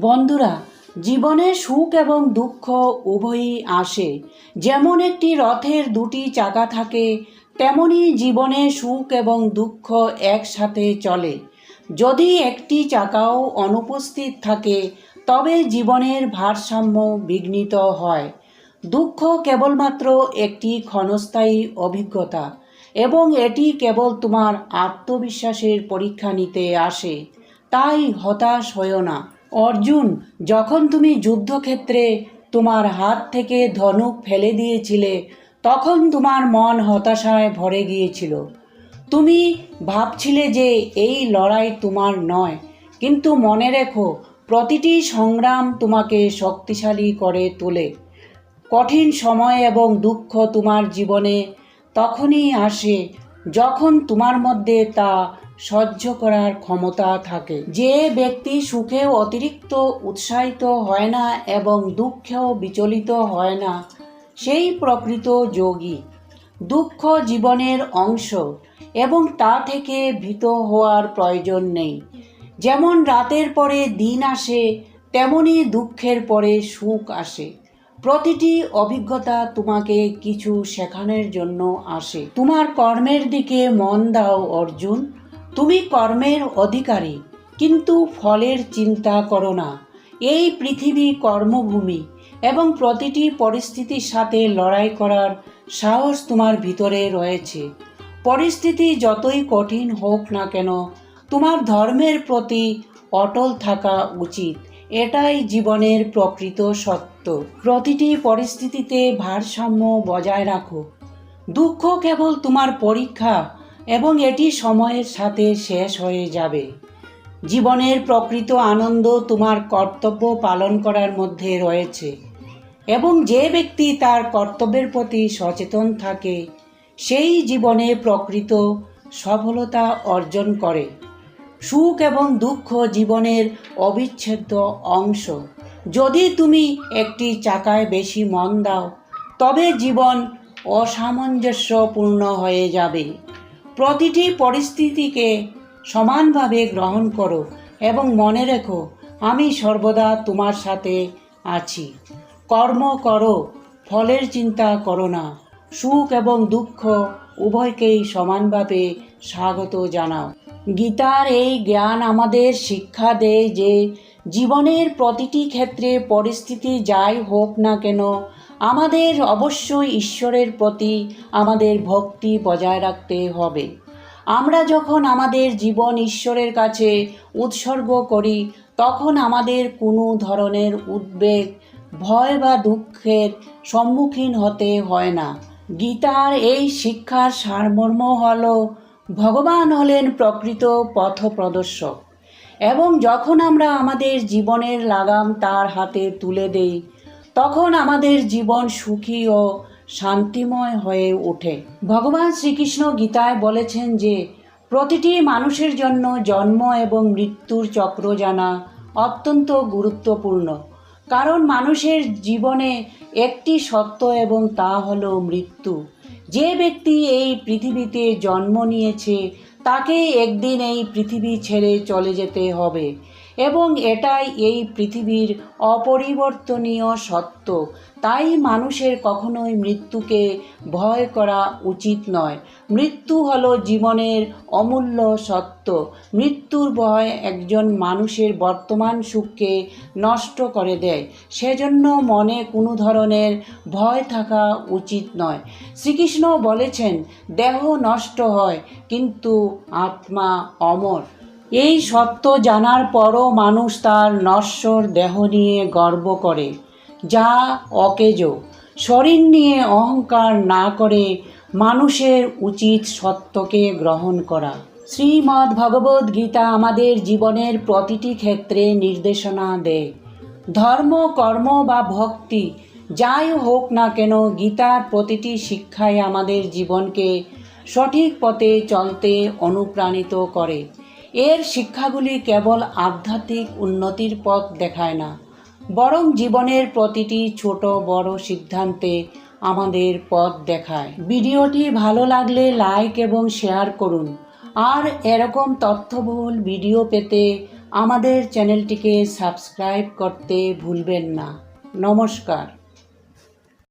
বন্ধুরা, জীবনে সুখ এবং দুঃখ উভয়ই আসে। যেমন একটি রথের দুটি চাকা থাকে, তেমনি জীবনে সুখ এবং দুঃখ একসাথে চলে। যদি একটি চাকাও অনুপস্থিত থাকে, তবে জীবনের ভারসাম্য বিঘ্নিত হয়। দুঃখ কেবলমাত্র একটি ক্ষণস্থায়ী অভিজ্ঞতা, এবং এটি কেবল তোমার আত্মবিশ্বাসের পরীক্ষা নিতে আসে। তাই হতাশ হয়েও না। অর্জুন, যখন তুমি যুদ্ধক্ষেত্রে তোমার হাত থেকে ধনুক ফেলে দিয়েছিলে, তখন তোমার মন হতাশায় ভরে গিয়েছিল। তুমি ভাবছিলে যে এই লড়াই তোমার নয়, কিন্তু মনে রেখো, প্রতিটি সংগ্রাম তোমাকে শক্তিশালী করে তোলে। কঠিন সময় এবং দুঃখ তোমার জীবনে তখনই আসে, যখন তোমার মধ্যে তা সহ্য করার ক্ষমতা থাকে। যে ব্যক্তি সুখেও অতিরিক্ত উৎসাহিত হয় না এবং দুঃখেও বিচলিত হয় না, সেই প্রকৃত যোগী। দুঃখ জীবনের অংশ এবং তা থেকে ভীত হওয়ার প্রয়োজন নেই। যেমন রাতের পরে দিন আসে, তেমনি দুঃখের পরে সুখ আসে। প্রতিটি অভিজ্ঞতা তোমাকে কিছু শেখানোর জন্য আসে। তোমার কর্মের দিকে মন দাও, অর্জুন। তুমি কর্মের অধিকারী, কিন্তু ফলের চিন্তা করো না। এই পৃথিবী কর্মভূমি এবং প্রতিটি পরিস্থিতির সাথে লড়াই করার সাহস তোমার ভিতরে রয়েছে। পরিস্থিতি যতই কঠিন হোক না কেন, তোমার ধর্মের প্রতি অটল থাকা উচিত। এটাই জীবনের প্রকৃত সত্য। প্রতিটি পরিস্থিতিতে ভারসাম্য বজায় রাখো। দুঃখ কেবল তোমার পরীক্ষা এবং এটি সময়ের সাথে শেষ হয়ে যাবে। জীবনের প্রকৃত আনন্দ তোমার কর্তব্য পালন করার মধ্যে রয়েছে এবং যে ব্যক্তি তার কর্তব্যের প্রতি সচেতন থাকে, সেই জীবনে প্রকৃত সফলতা অর্জন করে। সুখ এবং দুঃখ জীবনের অবিচ্ছেদ্য অংশ। যদি তুমি একটি চাকায় বেশি মন দাও, তবে জীবন অসামঞ্জস্যপূর্ণ হয়ে যাবে। প্রতিটি পরিস্থিতিকে সমানভাবে গ্রহণ করো এবং মনে রেখো, আমি সর্বদা তোমার সাথে আছি। কর্ম করো, ফলের চিন্তা করো না। সুখ এবং দুঃখ উভয়কেই সমানভাবে স্বাগত জানাও। গীতার এই জ্ঞান আমাদের শিক্ষা দেয় যে, জীবনের প্রতিটি ক্ষেত্রে পরিস্থিতি যাই হোক না কেন আমাদের অবশ্যই ঈশ্বরের প্রতি আমাদের ভক্তি বজায় রাখতে হবে। আমরা যখন আমাদের জীবন ঈশ্বরের কাছে উৎসর্গ করি, তখন আমাদের কোনো ধরনের উদ্বেগ, ভয় বা দুঃখের সম্মুখীন হতে হয় না। গীতার এই শিক্ষার সারমর্ম হল, ভগবান হলেন প্রকৃত পথপ্রদর্শক এবং যখন আমরা আমাদের জীবনের লাগাম তার হাতে তুলে দেই তখন আমাদের জীবন সুখী ও শান্তিময় হয়ে ওঠে। ভগবান শ্রীকৃষ্ণ গীতায় বলেছেন যে, প্রতিটি মানুষের জন্য জন্ম এবং মৃত্যুর চক্র জানা অত্যন্ত গুরুত্বপূর্ণ। কারণ মানুষের জীবনে একটি সত্য এবং তা হলো মৃত্যু। যে ব্যক্তি এই পৃথিবীতে জন্ম নিয়েছে, তাকে একদিন এই পৃথিবী ছেড়ে চলে যেতে হবে। এবং এটাই এই পৃথিবীর অপরিবর্তনীয় সত্য। তাই মানুষের কখনোই মৃত্যুকে ভয় করা উচিত নয়। মৃত্যু হলো জীবনের অমূল্য সত্য। মৃত্যুর ভয় একজন মানুষের বর্তমান সুখকে নষ্ট করে দেয়। সেজন্য মনে কোনো ধরনের ভয় থাকা উচিত নয়। শ্রীকৃষ্ণ বলেছেন, দেহ নষ্ট হয়, কিন্তু আত্মা অমর। এই সত্য জানার পরও মানুষ তার নশ্বর দেহ নিয়ে গর্ব করে, যা অকেজ। শরীর নিয়ে অহংকার না করে মানুষের উচিত সত্যকে গ্রহণ করা। শ্রীমদ্ ভগবদ্ গীতা আমাদের জীবনের প্রতিটি ক্ষেত্রে নির্দেশনা দেয়। ধর্ম, কর্ম বা ভক্তি, যাই হোক না কেন, গীতার প্রতিটি শিক্ষাই আমাদের জীবনকে সঠিক পথে চলতে অনুপ্রাণিত করে। এর শিক্ষাগুলি কেবল আধ্যাত্মিক উন্নতির পথ দেখায় না, বরং জীবনের প্রতিটি ছোট বড় সিদ্ধান্তে আমাদের পথ দেখায়। ভিডিওটি ভালো লাগলে লাইক এবং শেয়ার করুন, আর এরকম তথ্যবহুল ভিডিও পেতে আমাদের চ্যানেলটিকে সাবস্ক্রাইব করতে ভুলবেন না। নমস্কার।